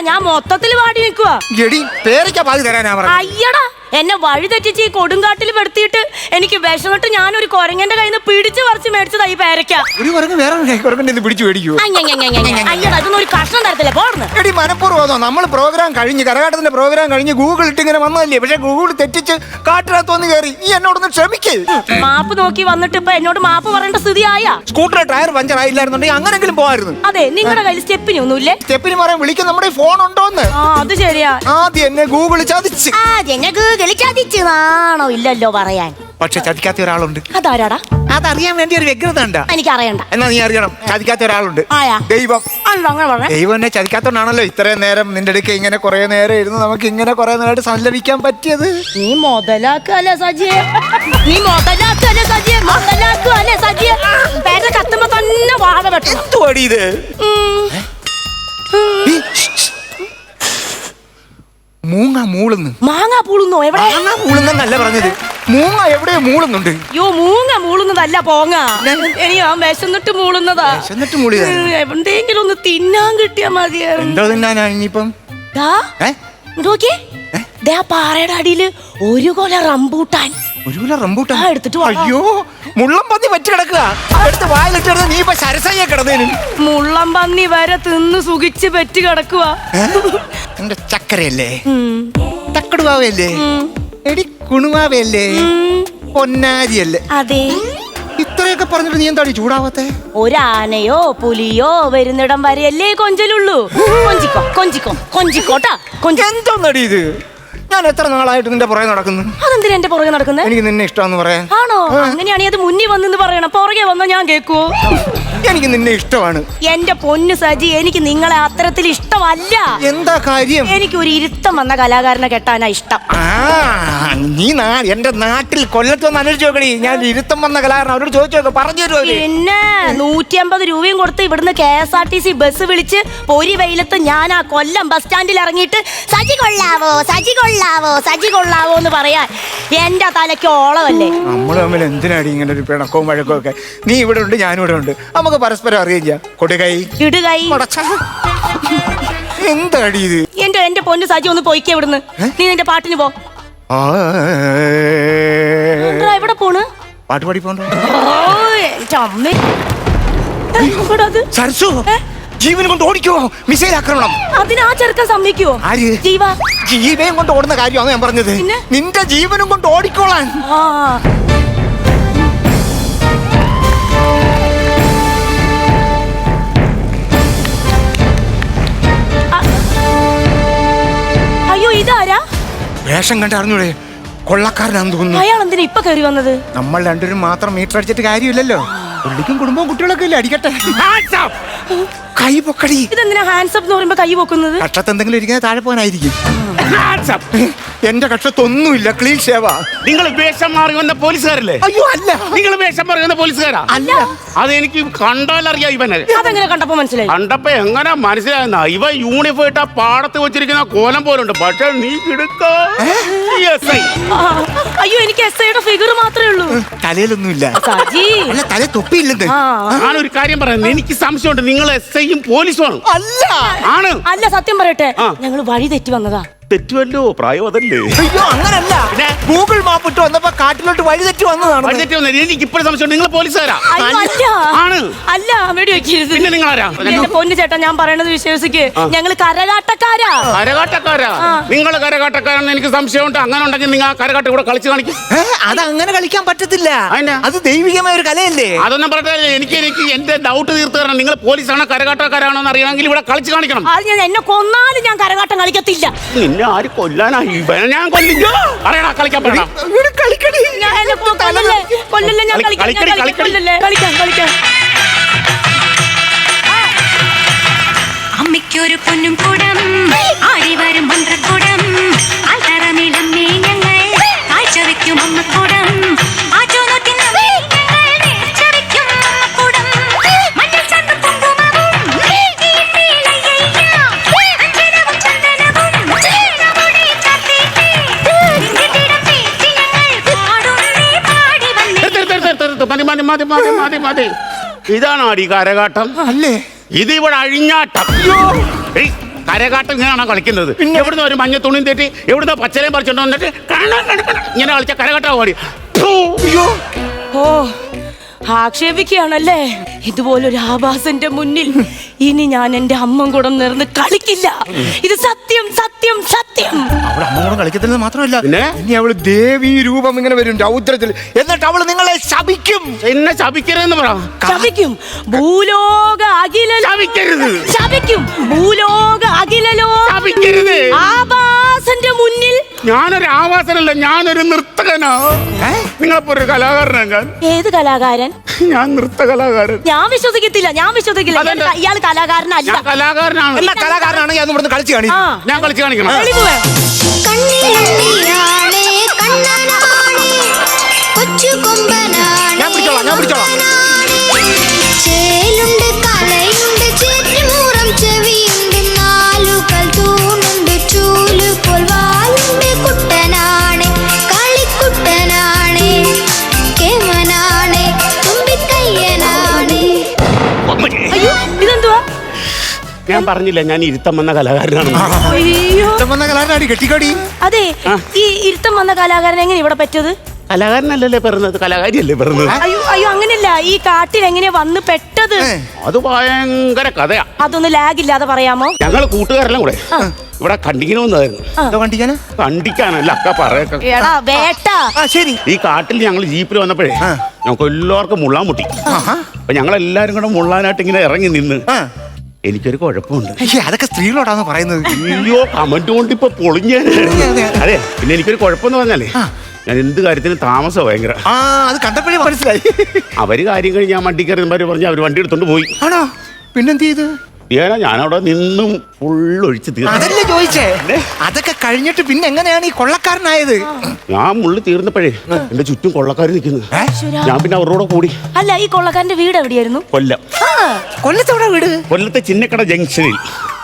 ഞാൻ മൊത്തത്തിൽ വാടി നിൽക്കുക എടി പേരയ്ക്ക പാതി തരാനാ പറഞ്ഞു. അയ്യടാ. എന്നെ വഴി തെറ്റിച്ച് ഈ കൊടുങ്കാട്ടിൽ പെടുത്തിയിട്ട് എനിക്ക് വിഷമിട്ട് ഞാൻ ഒരു കൊരങ്ങന്റെ കയ്യിൽ നിന്ന് പിടിച്ചു പറിച്ച് മേടിച്ചതാ ഈ പേരയ്ക്ക. ഒരു കുരങ്ങ് വേറെ കുരങ്ങന്റെ പിടിച്ചു അയ്യയ്യയ്യയ്യ. അയ്യടാ ഒരു കഷ്ണം തരത്തില്ല. പോർന്ന് എടി മനഃപൂർവം നമ്മൾ പ്രോഗ്രാം കഴിഞ്ഞ് കരകാട്ടത്തിന്റെ പ്രോഗ്രാം കഴിഞ്ഞ് ഗൂഗിൾ ഇട്ട് ഇങ്ങനെ വന്നതല്ലേ? പക്ഷെ ഗൂഗിൾ തെറ്റിച്ച് കാട്ടിനകത്ത് വന്ന് കയറി നീ എന്നോടൊന്ന് ക്ഷമിക്കേ. മാപ്പ് നോക്കി വന്നിട്ട് ഇപ്പൊ എന്നോട് മാപ്പ് പറയേണ്ട സ്ഥിതിയായ? സ്കൂട്ടർ ടയർ പഞ്ചർ ആയില്ലായിരുന്നുണ്ടെങ്കിൽ അങ്ങനെങ്കിലും പോകായിരുന്നു അതെ നിങ്ങളുടെ കയ്യിൽ സ്റ്റെപ്പിന് ഒന്നുമില്ലേ? സ്റ്റെപ്പിന് പറയാൻ വിളിക്കാൻ നമ്മുടെ ഫോൺ ഉണ്ടോന്ന്? അത് ശരിയാ. ആദ്യം എന്നെ ഗൂഗിൾ ചതിച്ച്. ആ ജനക്ക് കളിച്ചാതിച്ചതാണോ ഇല്ലല്ലോ പറയാൻ? പക്ഷെ ചതിക്കാത്ത ഒരാളുണ്ട്. അതാരാടാ? അതറിയാൻ വേണ്ടി ഒരു വ്യഗ്രത ഉണ്ട് എനിക്ക് അറിയണ്ട എന്നാ നീ അറിയണം ചതിക്കാത്ത ഒരാളുണ്ട്. ആയാ ദൈവം. ആണല്ലോ അങ്ങനെ പറഞ്ഞേ. ദൈവം എന്നെ ചതിക്കാത്തോണ്ടാണല്ലോ ഇത്രയും നേരം നിന്റെ അടുക്ക ഇങ്ങനെ കുറെ നേരം ഇരുന്ന് നമുക്ക് ഇങ്ങനെ കുറെ നേരമായിട്ട് സല്ലപിക്കാൻ പറ്റിയത്. നീ മുതലാക്കല്ലേ സജിയെ? നീ മുതലാക്കല്ലേ സജിയെ? മുതലാക്കല്ലേ സജിയെ? പേര കത്തുമ്പോ തന്നെ വാഴ വെട്ടണം. എന്തുവാടി ഇത്? ഉം. മൂങ്ങ മൂളുന്നു. മാങ്ങ പൂളുന്നോ? എവിടെ? മാങ്ങ മൂളുന്നല്ല പറഞ്ഞത്. മൂങ്ങ എവിടെ മൂളുന്നുണ്ട്? യോ മൂങ്ങ മൂളുന്നതല്ല പോങ്ങ. ഇനി ആ വിശന്നിട്ട് മൂളുന്നതാ. വിശന്നിട്ട് മൂളിയതാ? എവിടെയെങ്കിലും ഒന്ന് തിന്നാൻ കിട്ടിയാ മതിയായിരുന്നു എന്തോ തിന്നാനാ ഇനിയിപ്പം? ദാ, നോക്കിയേ. ദേ ആ പാറയുടെ അടിയിൽ ഒരു കൊല റംബൂട്ടാൻ. ഒരു കിലോ റംബൂട്ടാൻ. ആ, എടുത്തിട്ട് വാ. അയ്യോ മുള്ളം പന്നി കിടക്കുക. എടുത്ത് നീ ഇപ്പൊ സരസയ്യ കിടന്നേനും. മുള്ളം പന്നി വരെ തിന്ന് സുഖിച്ച് പെറ്റ് കിടക്കുക ചക്കരയല്ലേ? തക്കടുവാവയല്ലേ? എടി കുണുവാവയല്ലേ? പൊന്നാരിയല്ലേ? അതെ. ഇത്രയൊക്കെ പറഞ്ഞിട്ട് നീ എന്താടി ചൂടാവത്തെ? ഒരാനയോ പുലിയോ വരുന്നിടം വരെയല്ലേ കൊഞ്ചലുള്ളൂ. കൊഞ്ചിക്കോ കൊഞ്ചിക്കോ കൊഞ്ചിക്കോട്ടാ കൊഞ്ചി എന്തോന്നടി ഇത്? ഞാൻ എത്ര നാളായിട്ട് നിന്റെ പുറകെ നടക്കുന്നു? അതെന്തിനാ എന്റെ പുറകെ നടക്കുന്നത് എനിക്ക് നിന്നെ ഇഷ്ടമാണെന്ന് പറയാൻ. ആണോ? അങ്ങനെയാണെങ്കിൽ അത് മുന്നിൽ വന്നെന്ന് പറയണം. പുറകെ വന്നോ ഞാൻ കേക്കുവോ? എനിക്ക് നിന്നെ ഇഷ്ടമാണ്. എന്റെ പൊന്ന് സജി എനിക്ക് നിങ്ങളെ അത്തരത്തിൽ ഇഷ്ടമല്ല. എന്താ കാര്യം? എനിക്ക് ഒരു ഇരുത്തം വന്ന കലാകാരനെ കെട്ടാനാ ഇഷ്ടം. ആ നീ നാ എന്റെ നാട്ടിൽ കൊല്ലത്ത് വന്ന് അന്വേഷിച്ച് ഞാൻ ഇരുത്തം വന്ന കലാകാരൻ അവരോട് ചോദിച്ചു നോക്കാം പറഞ്ഞു തരുമോ അവർ? പിന്നെ നൂറ്റി അമ്പത് രൂപയും കൊടുത്ത് ഇവിടുന്ന് K S R T C bus വിളിച്ച് പൊരി വെയിലത്ത് ഞാൻ ആ കൊല്ലം ബസ് സ്റ്റാൻഡിൽ ഇറങ്ങിയിട്ട് സജി കൊള്ളാവോ സജി കൊള്ളാവോ സജി കൊള്ളാവോ എന്ന് പറയാൻ എന്റെ തലയ്ക്ക് ഓളമല്ലേ. നമ്മൾ തമ്മിൽ എന്തിനാടി ഇങ്ങനെ ഒരു പിണക്കവും വഴക്കവും ഒക്കെ? നീ ഇവിടെ ഉണ്ട് ഞാനും ഇവിടെ ഉണ്ട്. നമുക്ക് പരസ്പരം അറിയില്ല. കൊടുകൈ. ഇടുകൈ. എന്താടി ഇത്? എന്റെ എന്റെ പൊന്ന് സജി ഒന്ന് പോയിക്കേ ഇവിടുന്ന്. നീ നിന്റെ പാട്ടിന് പോ. ആ, എന്താ എവിടെ പോണ്? പാട്ട് പാടി പോണ്ടോ? ഓ, എന്റെ അമ്മേ. ഏ, ഇവിടെ അത്? സരസു ജീവൻ കൊണ്ട് ഓടിക്കോ. മിസൈൽ ആക്രമണം. അതിന് ആ ചെറുക്കൻ സമ്മതിക്കുവോ? ആര്? ജീവ. ജീവയും കൊണ്ട് ഓടുന്ന കാര്യമാണ് ഞാൻ പറഞ്ഞത്? പിന്നെ? നിന്റെ ജീവനും കൊണ്ട് ഓടിക്കോളാൻ. ആ. വേഷം കണ്ട് അറിഞ്ഞൂടെ? കൊള്ളക്കാരനാന്ന് തോന്നുന്നു. അയാൾ എന്തിനാ ഇപ്പൊ കയറി വന്നത്? നമ്മൾ രണ്ടുപേരും മാത്രം മീറ്റർ അടിച്ചിട്ട് കാര്യമില്ലല്ലോ. പുള്ളിക്കും കുടുംബവും കുട്ടികളൊക്കെ ഇല്ലേ? അടിക്കട്ടെ. കൈ പൊക്കടി. ഇതെന്തിനാ ഹാൻഡ്സ് അപ്പ് എന്ന് പറയുമ്പോ കൈ പൊക്കുന്നത്? കക്ഷത്ത് എന്തെങ്കിലും ഇരിക്കുന്നത് താഴെ പോകാനായിരിക്കും. എന്റെ കക്ഷത്തൊന്നുമില്ല ക്ലീൻ ഷേവാ നിങ്ങൾ വേഷം മാറി വന്ന പോലീസുകാരല്ലേ? അയ്യോ അല്ല. നിങ്ങൾ വേഷം മാറി വന്ന പോലീസുകാരാ? അല്ല. അത് എനിക്ക് കണ്ടാലറിയാം ഇവനെ. അതെങ്ങനെ കണ്ടപ്പോ മനസ്സിലായി? കണ്ടപ്പോ എങ്ങനെ മനസ്സിലായെന്ന? ഇവ യൂണിഫോം ഇട്ട പാടത്ത് വെച്ചിരിക്കുന്ന കോലം പോലുണ്ട് പക്ഷെ നീ കിടക്ക അയ്യോ എനിക്ക് എസ് ഐയുടെ ഫിഗർ മാത്രമേ ഉള്ളൂ. തലയിലൊന്നുമില്ല. സജി. അല്ല തല തൊപ്പിയില്ലെന്ന്. ഞാനൊരു കാര്യം പറയുന്നത് എനിക്ക് സംശയമുണ്ട്. നിങ്ങൾ എസ് ഐയും പോലീസുമാണ്. അല്ല. ആണ്. അല്ല സത്യം പറയട്ടെ. ആ. ഞങ്ങൾ വഴി തെറ്റി വന്നതാ. തെറ്റുമല്ലോ പ്രായം അതല്ലേ? അയ്യോ അങ്ങനല്ല. പിന്നെ? ഗൂഗിൾ മാപ്പ് ഇട്ട് വന്നപ്പോ കാട്ടിലോട്ട് വഴിതെറ്റി വന്നതാണ് വഴിതെറ്റി വന്നത്. എനിക്ക് ഇപ്പോഴും സംശയം നിങ്ങൾ പോലീസുകാരാ? അയ്യോ അല്ല. ആണ്. അല്ല വെടി വെച്ചിരുന്നു പിന്നെ നിങ്ങൾ ആരാ എന്റെ പൊന്നു ചേട്ടാ ഞാൻ പറയണത് വിശ്വസിക്ക്. ഞങ്ങൾ കരകാട്ടക്കാരാ. കരകാട്ടക്കാരാ? നിങ്ങൾ കരകാട്ടക്കാരാണെന്ന് എനിക്ക് സംശയമുണ്ട്. അങ്ങനെ ഉണ്ടെങ്കിൽ നിങ്ങൾ ആ കരകാട്ട കൂടെ കളിച്ച് കാണിക്കും. ഏ, അത് അങ്ങനെ കളിക്കാൻ പറ്റത്തില്ല. അതെന്നാ? അത് ദൈവികമായ ഒരു കലയല്ലേ? അതൊന്നും പറഞ്ഞില്ല എനിക്ക് എനിക്ക് എന്റെ ഡൗട്ട് തീർത്തു തരണം. നിങ്ങൾ പോലീസാണോ കരകാട്ടക്കാരാണോ എന്ന് അറിയണമെങ്കിൽ ഇവിടെ കളിച്ച് കാണിക്കണം. അത് ഞാൻ എന്നെ കൊന്നാലും ഞാൻ കരകാട്ടം കളിക്കത്തില്ല. നിന്നെ ആര് കൊല്ലാനാ? ഇവനെ ഞാൻ കൊല്ലിക്കോ അറിയണ കളിക്കാൻ പറ്റണം ഇവിടെ കൊല്ലല്ലേ? കൊല്ലല്ലേ ഞാൻ കളിക്കാം ഞാൻ കളിക്കടി, കളിക്കാം കളിക്കടി. കൊല്ലല്ലേ? കളിക്കാം കളിക്കാം അമ്മയ്ക്കൊരു പൊന്നും കൂടം. ആടി വരും മതി മതി മതി മതി. ഇതാണ് അടി കരകാട്ടം. അല്ലേ? ഇത് ഇവിടെ അഴിഞ്ഞാട്ടം ഏയ്, കരകാട്ടം ഇങ്ങനെയാണോ കളിക്കുന്നത്? എവിടുന്ന് ഒരു മഞ്ഞ തുണി തെറ്റി എവിടുന്ന് പച്ചലയും പറിച്ചോണ്ട് വന്നിട്ട് കണ, കണ, കണ, ഇങ്ങനെ കളിച്ച കരകാട്ടം പാടി അയ്യോ. ഓ ആക്ഷേപിക്കുകയാണല്ലേ? ഇതുപോലൊരു ആഭാസന്റെ മുന്നിൽ ഇനി ഞാൻ എന്റെ അമ്മ കൂടെ നിർന്ന് കളിക്കില്ല. ഇത് സത്യം സത്യം സത്യം. അമ്മ കൂടെ കളിക്കത്തില്ലെന്ന് മാത്രമല്ല പിന്നെ? ഇനി അവൾ ദേവി രൂപം ഇങ്ങനെ വരും രൗദ്രത്തിൽ. എന്നിട്ട് അവൾ നിങ്ങളെ ശപിക്കും. എന്നെ ശപിക്കരുതെന്ന് പറ. ശപിക്കും. ഭൂലോക അഖില ശപിക്കരുത്. ശപിക്കും. ഭൂലോക അഖിലലോ ശപിക്കരുത്. ആഭാസന്റെ മുന്നിൽ ഞാനൊരു ആവാസനല്ല ഞാനൊരു നൃത്തകനാ. നിങ്ങളപ്പോ ഒരു കലാകാരനാ ഞാൻ? ഏത് കലാകാരൻ? ഞാൻ നൃത്ത കലാകാരൻ ഞാൻ വിശ്വസിക്കത്തില്ല. ഞാൻ വിശ്വസിക്കില്ല അതെന്താ? ഇയാൾ- ഇയാൾ കലാകാരനല്ല. ഞാൻ കലാകാരനാണ്. എന്നാ കലാകാരനാണെങ്കിൽ അന്ന് ഇവിടുന്ന് കളിച്ച് കാണി ആ. ഞാൻ കളിച്ചു കാണിക്കണം? തെളിവ് വേണം. ഞാൻ പറഞ്ഞില്ലേ ഞാൻ ഇരുത്തം വന്ന കലാകാരനാണ്. അയ്യോ. ഇഷ്ടം വന്ന കലാകാരനാടി കെട്ടിക്കടി. അതെ ഈ ഇരുത്തം വന്ന കലാകാരൻ എങ്ങനെ ഇവിടെ പറ്റത് കലാകാരനല്ലല്ലേ പറഞ്ഞത്? കലാകാരിയല്ലേ പറഞ്ഞത്? അയ്യോ അയ്യോ അങ്ങനെയല്ല. ഈ കാട്ടിൽ എങ്ങനെ വന്ന് പെട്ടത്. അത് ഭയങ്കര കഥയാ. അതൊന്ന് ലാഗ് ഇല്ലാതെ പറയാമോ? ഞങ്ങൾ കൂട്ടുകാരെല്ലാം കൂടെ ഇവിടെ കണ്ടിങ്ങനെ വന്നതായിരുന്നു. എന്തോ കണ്ടിക്കാന് കണ്ടിക്കാനല്ല അക്ക പറയൊക്കെ. എടാ വേട്ട. ആ ശരി. ഈ കാട്ടിൽ ഞങ്ങൾ ജീപ്പിൽ വന്നപ്പോഴേ. ഞങ്ങൾക്ക് എല്ലാവർക്കും മുള്ളാൻ മുട്ടി. അപ്പൊ ഞങ്ങൾ എല്ലാരും കൂടെ മുള്ളാനായിട്ട് ഇങ്ങനെ ഇറങ്ങി നിന്ന് എനിക്കൊരു കുഴപ്പമുണ്ട്. അയ്യേ, അതൊക്കെ സ്ത്രീകളോടാന്ന് പറയുന്നത്. അയ്യോ കമന്റ് കൊണ്ട് ഇപ്പൊ പൊളിഞ്ഞേ അതെ. അതെ പിന്നെ എനിക്കൊരു കുഴപ്പമെന്ന് പറഞ്ഞാലേ ഞാൻ എന്ത് കാര്യത്തിനും താമസം ഭയങ്കര. ആ അത് കണ്ടപ്പോഴേ മനസ്സിലായി. അവർ കാര്യം കഴിഞ്ഞ് ഞാൻ വണ്ടി കയറി പറഞ്ഞ് അവർ വണ്ടി എടുത്തോണ്ട് പോയി. ആണോ? പിന്നെന്ത് ചെയ്ത്? ഏനാ ഞാനവിടെ നിന്നും ഫുൾ ഒഴിച്ച് തീർന്നു അതല്ലേ ചോദിച്ചേ? അതൊക്കെ കഴിഞ്ഞിട്ട് പിന്നെ എങ്ങനെയാണ് ഈ കൊള്ളക്കാരനായത്? ഞാൻ മുള്ളി തീർന്നപ്പോഴേ എന്റെ ചുറ്റും കൊള്ളക്കാർ നിൽക്കുന്നു ഞാൻ പിന്നെ അവരോട് കൂടി. അല്ല ഈ കൊള്ളക്കാരന്റെ വീട് എവിടെയായിരുന്നു? കൊല്ലം. ആ. കൊല്ലത്തോടെ വീട്? കൊല്ലത്തെ ചിന്നക്കട ജംഗ്ഷനിൽ.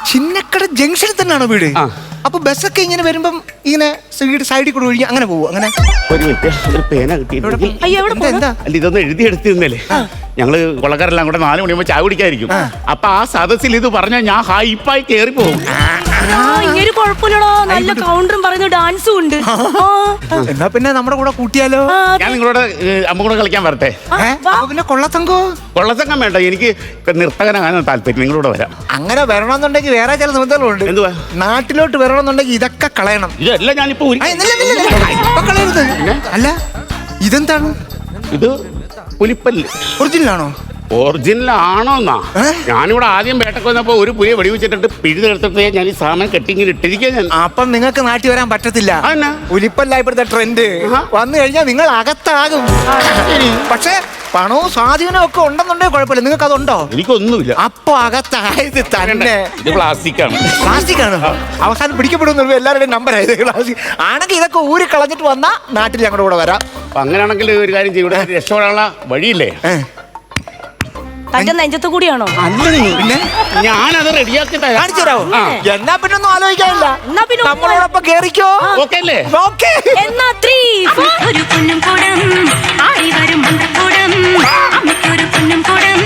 ചിന്നക്കട ജംഗ്ഷനിൽ തന്നെയാണോ വീട്? ആ. അപ്പൊ ബസ്സൊക്കെ ഇങ്ങനെ വരുമ്പം ഇങ്ങനെ സൈഡ് സൈഡിൽ കൂടെ ഒഴിഞ്ഞ് അങ്ങനെ പോകും അങ്ങനെ? ഒരു മിനിറ്റ്. ഒരു പേന കിട്ടിയിട്ടുണ്ടെങ്കിൽ അയ്യോ എവിടെ എന്താ, പോന്നു? എന്താ? അല്ല ഇതൊന്ന് എഴുതി എടുത്തിരുന്നല്ലേ ഞങ്ങൾ കൊളക്കാരെല്ലാം കൂടെ നാല് മണിയാകുമ്പോ ചായ കുടിക്കായിരിക്കും. അപ്പൊ ആ സദസ്സിൽ ഇത് പറഞ്ഞാൽ ഞാൻ ഹൈപ്പായി കയറി പോകും ആ ഇങ്ങനെ കുഴപ്പമില്ലടോ. നല്ല കൗണ്ടറും ഡാൻസും ഉണ്ട്. ആ, എന്നാ പിന്നെ നമ്മുടെ കൂടെ കൂട്ടിയാലോ? ആ, ഞാൻ നിങ്ങളോട് ഏഹ്, അമ്മ കൂടെ കളിക്കാൻ വരട്ടെ. ഏ? അപ്പൊ പിന്നെ കൊള്ളത്തങ്കോ? കൊള്ളസംഘം വേണ്ട. എനിക്ക് നർത്തകനാകാൻ താല്പര്യം. നിങ്ങളോട് വരാം. അങ്ങനെ വരണമെന്നുണ്ടെങ്കിൽ വേറെ ചില നിബന്ധനകളുണ്ട്. എന്തുവാ? നാട്ടിലോട്ട് വരണമെന്നുണ്ടെങ്കിൽ ഇതൊക്കെ കളയണം. ഇതല്ല ഞാനിപ്പോ ആ, ഇല്ല, ഇല്ല, ഇല്ല, ഇല്ല. ഇപ്പൊ കളയരുത്. അല്ല ഇതെന്താണ്? ഇത് പുലിപ്പല്ല്. ഒറിജിനൽ ആണോ? ഒറിജിനൽ ആണോന്നാ? ഞാനിവിടെ ആദ്യം വേട്ടക്ക് വന്നപ്പോ ഒരു പുലിയെ വെടിവെച്ചിട്ടിട്ട് പിഴുതെടുത്തിട്ട് ഞാൻ ഈ സാധനം കെട്ടിങ്ങനെ ഇട്ടിരിക്കുക ഞാൻ. അപ്പം നിങ്ങൾക്ക് നാട്ടി വരാൻ പറ്റത്തില്ല. അതെന്നാ? ഉലിപ്പല്ല ഇപ്പോഴത്തെ ട്രെൻഡ് വന്നു കഴിഞ്ഞാൽ നിങ്ങൾ അകത്താകും. പക്ഷേ പണവും സ്വാധീനവും ഒക്കെ ഉണ്ടെന്നുണ്ടെങ്കിൽ കുഴപ്പമില്ല. നിങ്ങൾക്ക് അതുണ്ടോ? എനിക്കൊന്നുമില്ല. അപ്പൊ അകത്തായത് തന്നെ. ഇത് പ്ലാസ്റ്റിക് ആണ് പ്ലാസ്റ്റിക് ആണ് അവസാനം പിടിക്കപ്പെടുന്ന എല്ലാവരുടെയും നമ്പർ ആയത് പ്ലാസ്റ്റിക്. ആണെങ്കിൽ ഇതൊക്കെ ഊരി കളഞ്ഞിട്ട് വന്നാ നാട്ടിൽ ഞങ്ങളുടെ കൂടെ വരാം. അപ്പൊ അങ്ങനെയാണെങ്കിൽ ഒരു കാര്യം ചെയ്യൂടെ രക്ഷപ്പെടാനുള്ള വഴിയില്ലേ? ഏ, തന്റെ നെഞ്ചത്ത് കൂടിയാണോ? പിന്നെ? ഞാനത് റെഡിയാക്കി കാണിച്ചു തരാമോ എന്നാ പിന്നെ ഒന്നും ആലോചിക്കാനില്ല എന്നാ പിന്നെ നമ്മളോടൊപ്പം കേറിക്കോ. ഓക്കെ അല്ലേ ഓക്കെ. എന്നാ ത്രീ ഒരു പൊന്നും കൂടം ആടി വരും കൂടം അമ്മയ്ക്കൊരു പൊന്നും കൂടം